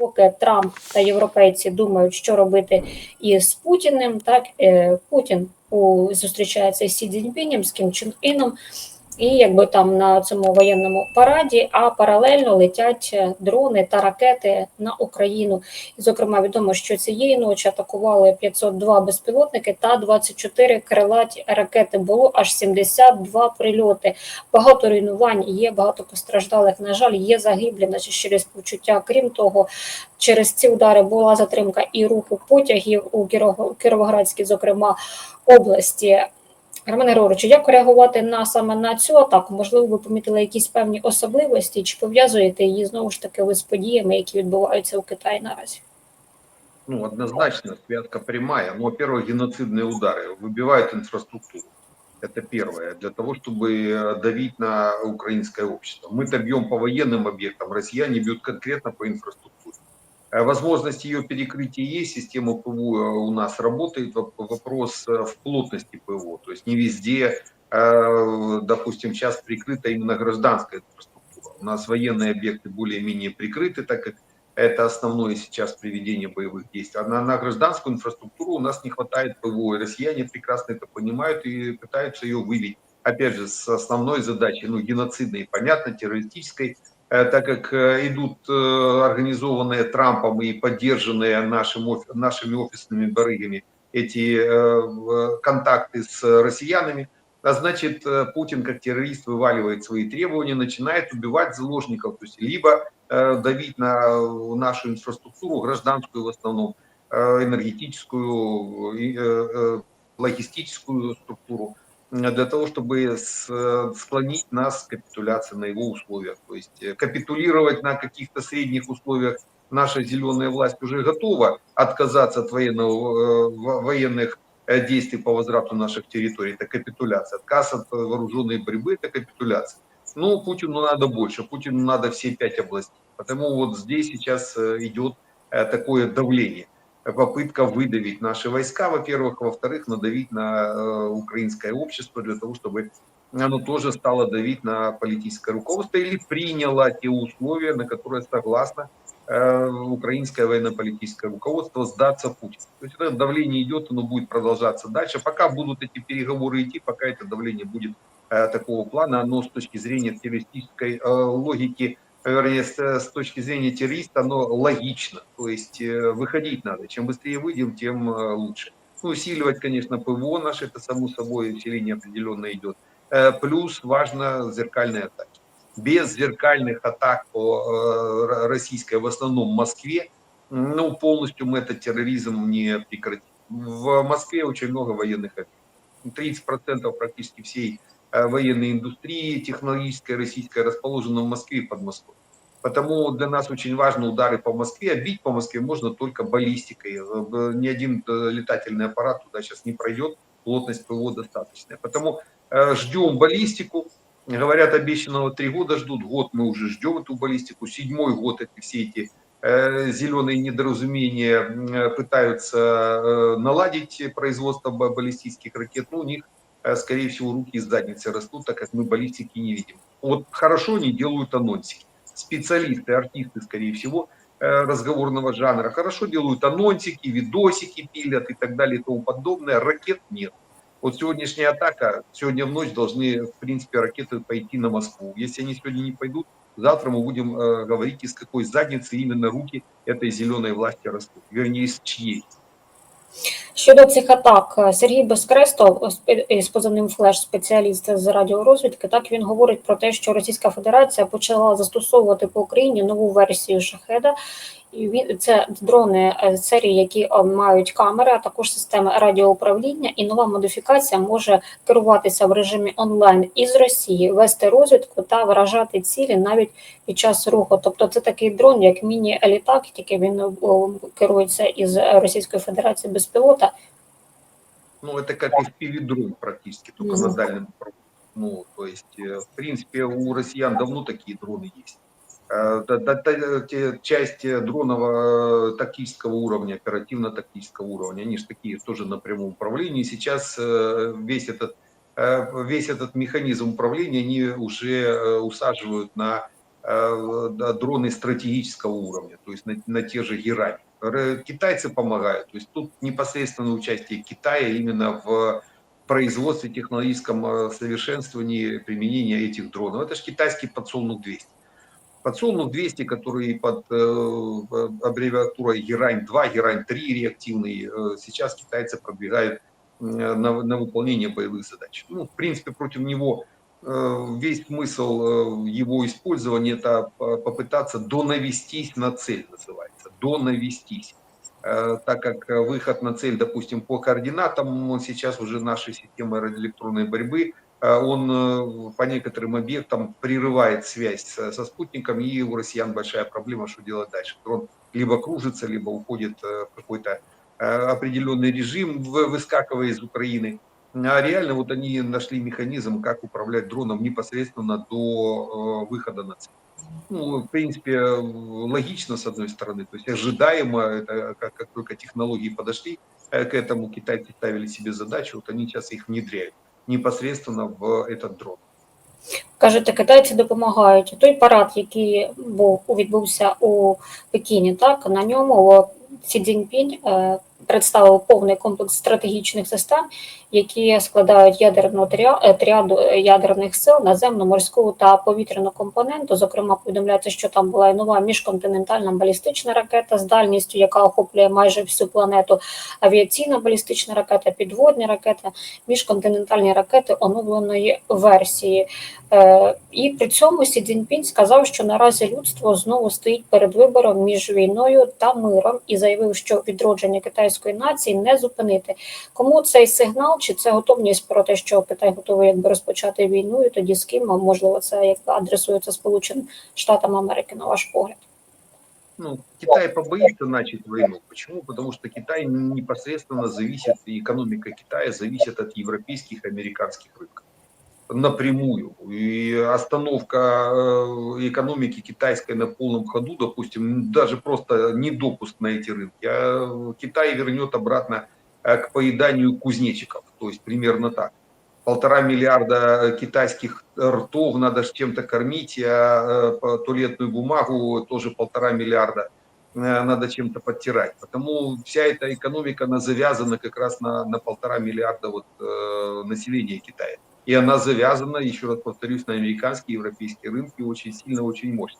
поки Трамп та європейці думають, що робити із Путіним, так е, Путін у, зустрічається з Сі Цзіньпінем, з Кім Чен Іном, І якби там на цьому воєнному параді, а паралельно летять е, дрони та ракети на Україну. І, зокрема, відомо, що цієї ночі атакували 502 безпілотники та 24 крилаті ракети. Було аж 72 прильоти. Багато руйнувань є, багато постраждалих. На жаль, є загиблі, наче через почуття. Крім того, через ці удари була затримка і руху потягів у Кіро- у Кіровоградській, зокрема, області. Романе Григоровичу, як реагувати на саме на цю атаку? Можливо, ви помітили якісь певні особливості, чи пов'язуєте її знову ж таки ви з подіями, які відбуваються у Китаї наразі? Ну, однозначно, связка прямая. Ну, во-первых, геноцидные удары выбивают инфраструктуру. Это первое. Для того, чтобы э, давить на украинское общество. Мы-то бьем по военным объектам, россияне бьют конкретно по инфраструктуре. Э, Возможность ее перекрытия есть, система ПВО у нас работает. Воп- Вопрос э, в плотности ПВО. То есть не везде, э, допустим, сейчас прикрыта именно гражданская инфраструктура. У нас военные объекты более-менее прикрыты, так как это основное сейчас приведение боевых действий. А на, на гражданскую инфраструктуру у нас не хватает ПВО. И россияне прекрасно это понимают и пытаются ее выбить. Опять же, с основной задачей, ну, геноцидной, понятно, террористической, э, так как э, идут э, организованные Трампом и поддержанные нашим, нашими офисными барыгами эти э, контакты с россиянами, а значит, э, Путин как террорист вываливает свои требования, начинает убивать заложников, то есть либо э, давить на э, нашу инфраструктуру, гражданскую в основном, э, энергетическую, э, э, логистическую структуру, э, для того, чтобы э, склонить нас к капитуляции на его условиях. То есть э, капитулировать на каких-то средних условиях наша зеленая власть уже готова отказаться от военного, э, во- военных действий по возврату наших территорий. Это капитуляция. Отказ от вооруженной борьбы – это капитуляция. Ну, Путину надо больше, Путину надо все пять областей. Потому вот здесь сейчас идет такое давление, попытка выдавить наши войска, во-первых, во-вторых, надавить на э, украинское общество для того, чтобы оно тоже стало давить на политическое руководство или приняло те условия, на которые согласно э, украинское военно-политическое руководство сдаться Путину. То есть это давление идет, оно будет продолжаться дальше. Пока будут эти переговоры идти, пока это давление будет э, такого плана, оно с точки зрения террористической логики, вернее, с, с точки зрения террориста, оно логично. То есть э, выходить надо. Чем быстрее выйдем, тем э, лучше. Ну, усиливать, конечно, ПВО наше, это само собой усиление определенно идет. Э, плюс важно зеркальные атаки. Без зеркальных атак по э, российской, в основном Москве, ну, полностью мы этот терроризм не прекратим. В Москве очень много военных объектов. 30% практически всей э, военной индустрии технологической российской расположена в Москве и под Москвой. Потому для нас очень важны удары по Москве. А бить по Москве можно только баллистикой. Э, Ни один э, летательный аппарат туда сейчас не пройдет. Плотность ПВО достаточная. Потому э, ждем баллистику. Говорят, обещанного три года ждут. Год мы уже ждем эту баллистику. Седьмой год эти все эти э, зеленые недоразумения э, пытаются э, наладить производство ба- баллистических ракет. Но у них, э, скорее всего, руки из задницы растут, так как мы баллистики не видим. Вот хорошо они делают анонсики. Специалисты, артисты, скорее всего, э, разговорного жанра хорошо делают анонсики, видосики пилят и так далее и тому подобное. Ракет нет. Вот сегодняшняя атака, сегодня в ночь должны, в принципе, ракеты пойти на Москву. Если они сегодня не пойдут, завтра мы будем э, говорить, из какой задницы именно руки этой зеленой власти растут. Вернее, из чьей. Щодо цих атак, е, Сергій Безкрестов спе- із позивним флеш спеціаліст з радіорозвідки. Так він говорить про те, що Російська Федерація почала застосовувати по Україні нову версію шахеда. І це дрони е, серії, які е, мають камери, а також системи радіоуправління. І нова модифікація може керуватися в режимі онлайн із Росії, вести розвідку та виражати цілі навіть під час руху. Тобто, це такий дрон, як міні-літак, тільки він керується із Російської Федерації без пілота. Ну, это как FPV-дрон практически, только Мгм. на дальнем. Ну, то есть, э, в принципе, у россиян давно такие дроны есть. Э, Часть э, дронов тактического уровня, оперативно-тактического уровня, они же такие тоже на прямом управлении. Сейчас весь этот, весь этот механизм управления они уже усаживают на да, дроны стратегического уровня, то есть на, на те же Герани. Р- Китайцы помогают, то есть тут непосредственное участие Китая именно в производстве, технологическом э, совершенствовании применения этих дронов. Это же китайский подсолнух 200. Подсолнух 200, который под э, аббревиатурой Герань-2, Герань-3 реактивный, э, сейчас китайцы продвигают э, на, на выполнение боевых задач. Ну, в принципе, против него э, весь смысл э, его использования это по- попытаться донавестись на цель, называется, донавестись. Э, Так как э, выход на цель, допустим, по координатам, он сейчас уже нашей системы радиоэлектронной борьбы, э, он по некоторым объектам прерывает связь со, со спутником, и у россиян большая проблема, что делать дальше. Дрон либо кружится, либо уходит в какой-то определенный режим, вы- выскакивая из Украины. А реально вот они нашли механизм, как управлять дроном непосредственно до э, выхода на цель. Ну, в принципе, э, логично с одной стороны, то есть ожидаемо, это как, как только технологии подошли э, к этому, китайцы ставили себе задачу, вот они сейчас их внедряют непосредственно в этот дрон. Кажете, китайці допомагають. Той парад, який був відбувся у Пекіні, так на ньому Сі Цзіньпінь е, представив повний комплекс стратегічних систем, які складають ядерну е, тріаду е, ядерних сил, наземну, морську та повітряну компоненту. Зокрема, повідомляється, що там була і нова міжконтинентальна балістична ракета з дальністю, яка охоплює майже всю планету, авіаційна балістична ракета, підводні ракети, міжконтинентальні ракети оновленої версії. Е, І при цьому Сі Цзіньпінь сказав, що наразі людство знову стоїть перед вибором між війною та миром, і заявив, що відродження китайської нації не зупинити. Кому цей сигнал, чи це готовність про те, що Китай готовий якби розпочати війну, і тоді з ким? Можливо, це як адресується Сполученим Штатам Америки, на ваш погляд? Ну, Китай побоится начать войну. Почему? Потому что Китай непосредственно зависит, и экономика Китая зависит от европейских американских рынков напрямую. И остановка э, экономики китайской на полном ходу, допустим, даже просто не допуск на эти рынки, а Китай вернет обратно э, к поеданию кузнечиков. То есть примерно так. Полтора миллиарда китайских ртов надо ж чем-то кормить, а э, туалетную бумагу тоже полтора миллиарда надо чем-то подтирать. Потому вся эта экономика, она завязана как раз на, на полтора миллиарда вот, э, населения Китая. И она завязана, еще раз повторюсь, на американские и европейские рынки очень сильно, очень мощно.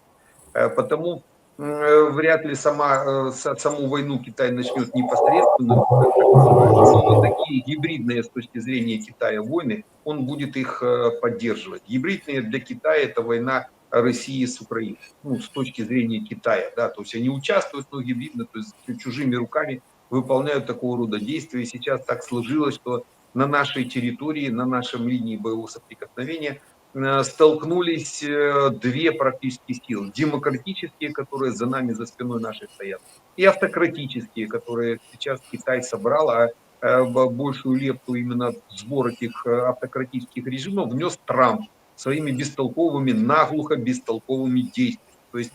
Э, Потому э, вряд ли сама, э, са- саму войну Китай начнет непосредственно, но такие гибридные с точки зрения Китая войны, он будет их поддерживать. Гибридные для Китая это война России с Украиной, ну, с точки зрения Китая, да, то есть они участвуют, но гибридно, то есть чужими руками выполняют такого рода действия. И сейчас так сложилось, что на нашей территории, на нашем линии боевого соприкосновения э, столкнулись э, две практически силы. Демократические, которые за нами, за спиной нашей стоят, и автократические, которые сейчас Китай собрал, а э, большую лепту именно в сбор этих автократических режимов внес Трамп своими бестолковыми, наглухо бестолковыми действиями. То есть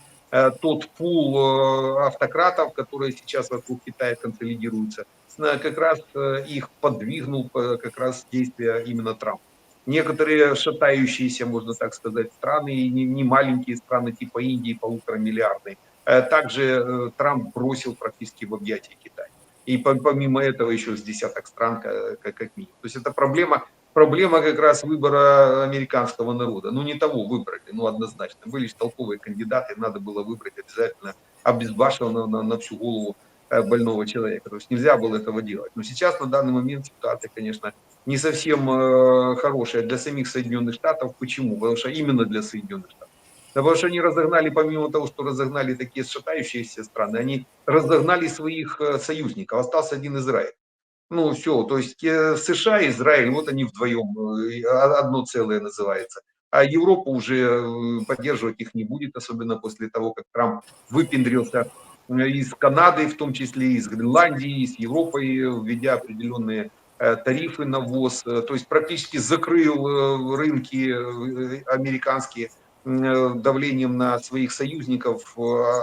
тот пул э, автократов, которые сейчас вокруг Китая консолидируются, э, как раз э, их подвигнул э, как раз действия именно Трампа. Некоторые шатающиеся, можно так сказать, страны, и не, маленькие страны типа Индии, полуторамиллиардной, э, также э, Трамп бросил практически в объятия Китая. И по- помимо этого еще с десяток стран ка- как, как минимум. То есть это проблема, проблема как раз выбора американского народа. Ну не того выбрали, ну однозначно. Были же толковые кандидаты, надо было выбрать обязательно обезбашенного на, на всю голову э, больного человека. То есть нельзя было этого делать. Но сейчас на данный момент ситуация, конечно, не совсем э, хорошая для самих Соединенных Штатов. Почему? Потому что именно для Соединенных Штатов. Да потому что они разогнали, помимо того, что разогнали такие шатающиеся страны, они разогнали своих э, союзников. Остался один Израиль. Ну, все, то есть э, США и Израиль, вот они вдвоем, э, одно целое называется. А Европа уже э, поддерживать их не будет, особенно после того, как Трамп выпендрился из Канады, в том числе из Гренландии, из Европы, введя определенные тарифы на ввоз, то есть практически закрыл рынки американские давлением на своих союзников,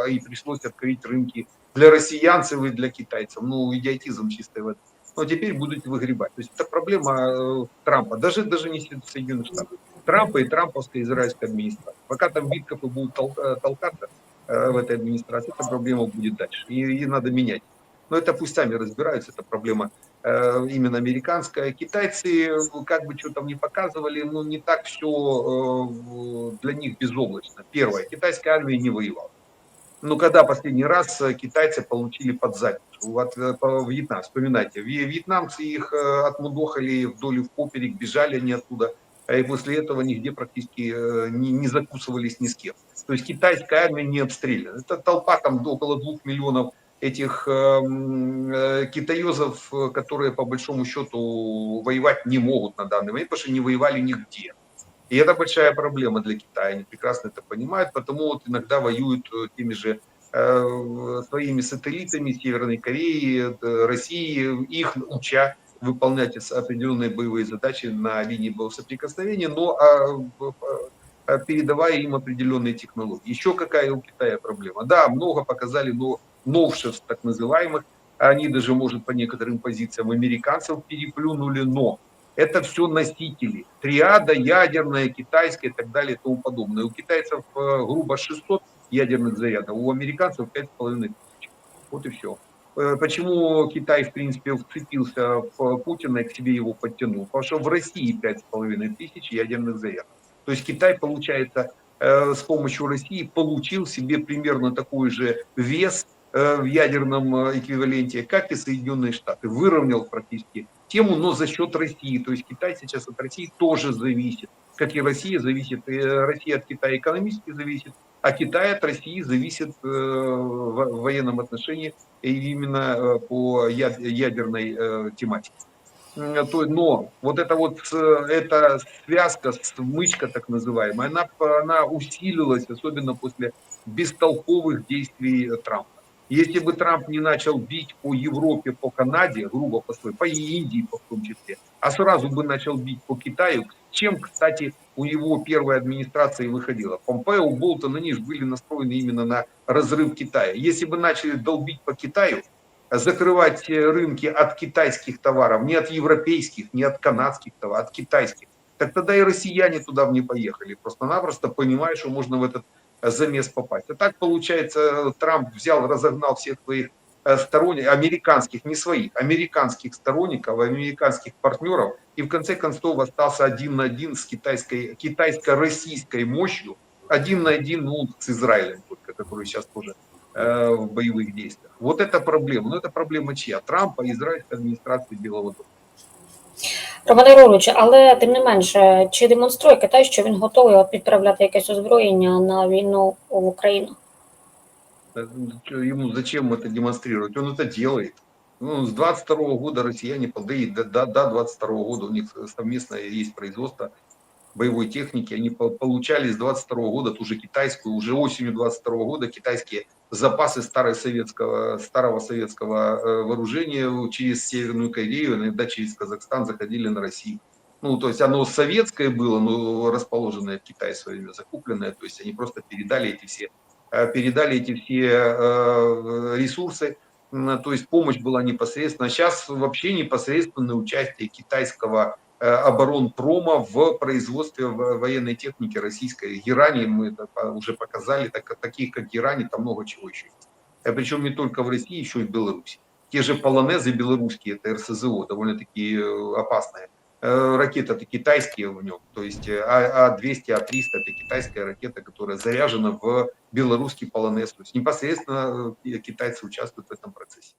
и пришлось открыть рынки для россиянцев и для китайцев. Ну, идиотизм чистой воды. Но теперь будут выгребать. То есть это проблема э, Трампа, даже, даже не Соединенных Штатов. Трампа и трамповской израильской администрации. Пока там Витков и будут э, толкаться э, в этой администрации, эта проблема будет дальше. И, и надо менять. Но это пусть сами разбираются, это проблема именно американская. Китайцы, как бы что там не показывали, ну не так все для них безоблачно. Первое, китайская армия не воевала. Ну, когда последний раз э, китайцы получили под задницу? Вот э, по Вьетнам, вспоминайте, вьетнамцы их э, отмудохали вдоль и в поперек, бежали они оттуда, а и после этого нигде практически не, не закусывались ни с кем. То есть китайская армия не обстреляна. Это толпа там около двух миллионов этих э, китаезов, которые по большому счету воевать не могут на данный момент, потому что не воевали нигде. И это большая проблема для Китая, они прекрасно это понимают, потому вот иногда воюют э, теми же э, своими сателлитами Северной Кореи, э, России, их уча выполнять определенные боевые задачи на линии боевого но а, а, передавая им определенные технологии. Еще какая у Китая проблема? Да, много показали но новшеств так называемых, они даже, может, по некоторым позициям американцев переплюнули, но это все носители. Триада, ядерная, китайская и так далее и тому подобное. У китайцев э, грубо 600 ядерных зарядов, у американцев 5,5 тысяч. Вот и все. Почему Китай, в принципе, вцепился в Путина и к себе его подтянул? Потому что в России 5,5 тысяч ядерных зарядов. То есть Китай, получается, э, с помощью России получил себе примерно такой же вес э, в ядерном э, эквиваленте, как и Соединенные Штаты. Выровнял практически тему, но за счет России. То есть Китай сейчас от России тоже зависит. Как и Россия зависит, э, Россия от Китая экономически зависит, а Китай от России зависит э, в военном отношении и именно э, по яд- ядерной э, тематике. Но вот эта вот э, эта связка, смычка так называемая, она, она усилилась, особенно после бестолковых действий э, Трампа. Если бы Трамп не начал бить по Европе, по Канаде, грубо по своей, по Индии по в том числе, а сразу бы начал бить по Китаю, чем, кстати, у его первой администрации выходило. Помпео, Болтон, они же были настроены именно на разрыв Китая. Если бы начали долбить по Китаю, закрывать э, рынки от китайских товаров, не от европейских, не от канадских товаров, от китайских, так тогда и россияне туда бы не поехали. Просто-напросто понимая, что можно в этот замес попасть. А так, получается, Трамп взял, разогнал всех своих э, сторонников, американских, не своих, американских сторонников, американских партнеров, и в конце концов остался один на один с китайской, китайско-российской мощью, один на один ну, с Израилем только, который сейчас тоже э, в боевых действиях. Вот это проблема. Но это проблема чья? Трампа, израильской администрации Білого Дому. Романе Григоровичу, але тим не менше, чи демонструє Китай, що він готовий от відправляти якесь озброєння на війну в Україну? Э, чё Ему зачем это демонстрировать? Он это делает. Ну, с 22 года россияне, да и до, до, до 22 года у них совместно есть производство боевой техники. Они по- получали с 22 года ту же китайскую, уже осенью 22 года китайские запасы старой советского, старого советского э, вооружения через Северную Корею, иногда через Казахстан заходили на Россию. Ну, то есть оно советское было, но расположенное в Китае в свое время, закупленное. То есть они просто передали эти все, э, передали эти все э, ресурсы. То есть помощь была непосредственно. Сейчас вообще непосредственное участие китайского оборонпрома в производстве военной техники российской. Герани мы это уже показали, так, таких как Герани, там много чего еще есть. А Причем не только в России, еще и в Беларуси. Те же полонезы белорусские, это РСЗО, довольно-таки э, опасные. Э, Ракеты-то китайские в нем, то есть э, А- А-200, А-300 это китайская ракета, которая заряжена в белорусский полонез. То есть непосредственно э, китайцы участвуют в этом процессе.